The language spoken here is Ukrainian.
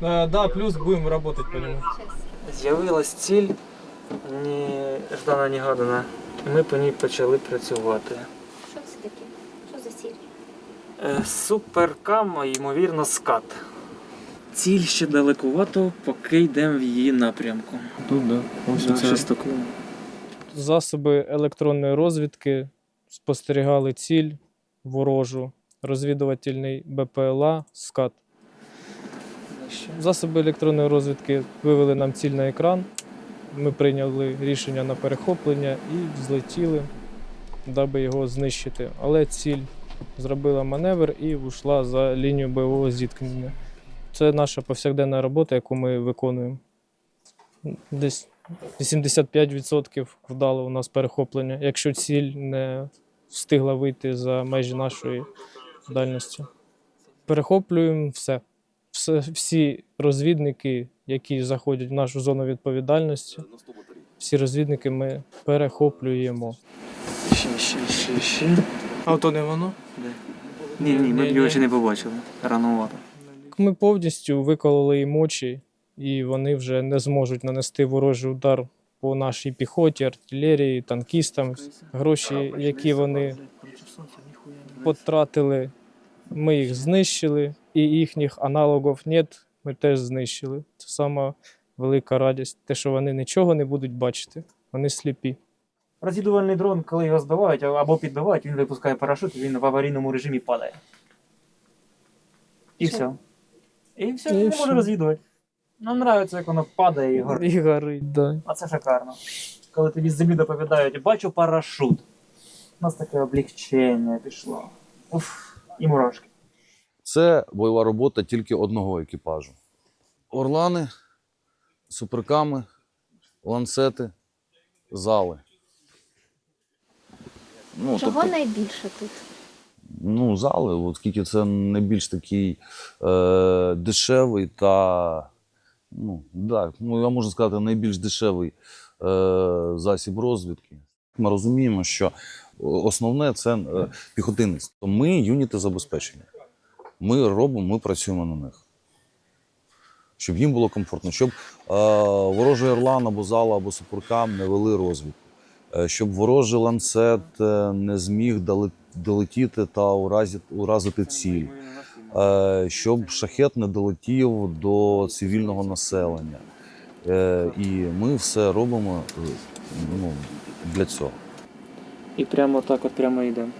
Э, да, плюс будем работать по нему. З'явилась ціль неждана негадана. І ми по ній почали працювати. Що це таке? Що за сіль? Е, Суперкам, ймовірно, скат. Ціль ще далекувато, поки йдемо в її напрямку. Тут, да. Да, шестокол. Засоби електронної розвідки спостерігали ціль ворожу, розвідувальний БПЛА, СКАТ. Засоби електронної розвідки вивели нам ціль на екран. Ми прийняли рішення на перехоплення і злетіли, даби його знищити. Але ціль зробила маневр і ушла за лінію бойового зіткнення. Це наша повсякденна робота, яку ми виконуємо. Десь 85% вдало у нас перехоплення, якщо ціль не встигла вийти за межі нашої дальності. Перехоплюємо все. Все. Всі розвідники, які заходять в нашу зону відповідальності, всі розвідники ми перехоплюємо. Ще, ще, ще, ще. А то не воно? Ні, ні, ми б його ще не побачили. Ранувато. Ми повністю викололи їм очі, і вони вже не зможуть нанести ворожий удар по нашій піхоті, артилерії, танкістам. Гроші, які вони потратили, ми їх знищили, і їхніх аналогів нет, ми теж знищили. Це сама велика радість, те, що вони нічого не будуть бачити, вони сліпі. Розвідувальний дрон, коли його збивають або підбивають, він випускає парашут, і він в аварійному режимі падає. І все. І все, І він не все. може розвідувати. Нам подобається, як воно падає і горить. І горить, да. А це шикарно. Коли тобі з землі доповідають, бачу парашут. У нас таке облегчення пішло. Уф, і мурашки. Це бойова робота тільки одного екіпажу. Орлани, суперками, ланцети, зали. Ну, Чого тобто, найбільше тут? ну, зали, оскільки це найбільш такий е, дешевий та, ну, так, ну, я можу сказати, найбільш дешевий е, засіб розвідки. Ми розуміємо, що основне це е, піхотинець. Ми юніти забезпечення. Ми робимо, ми працюємо на них. Щоб їм було комфортно, щоб е, ворожий орлан або зала, або супуркам не вели розвідку, е, щоб ворожий ланцет е, не зміг долетіти та уразити, уразити ціль, е, щоб шахет не долетів до цивільного населення. Е, і ми все робимо е, ну, для цього. І прямо так от прямо йдемо.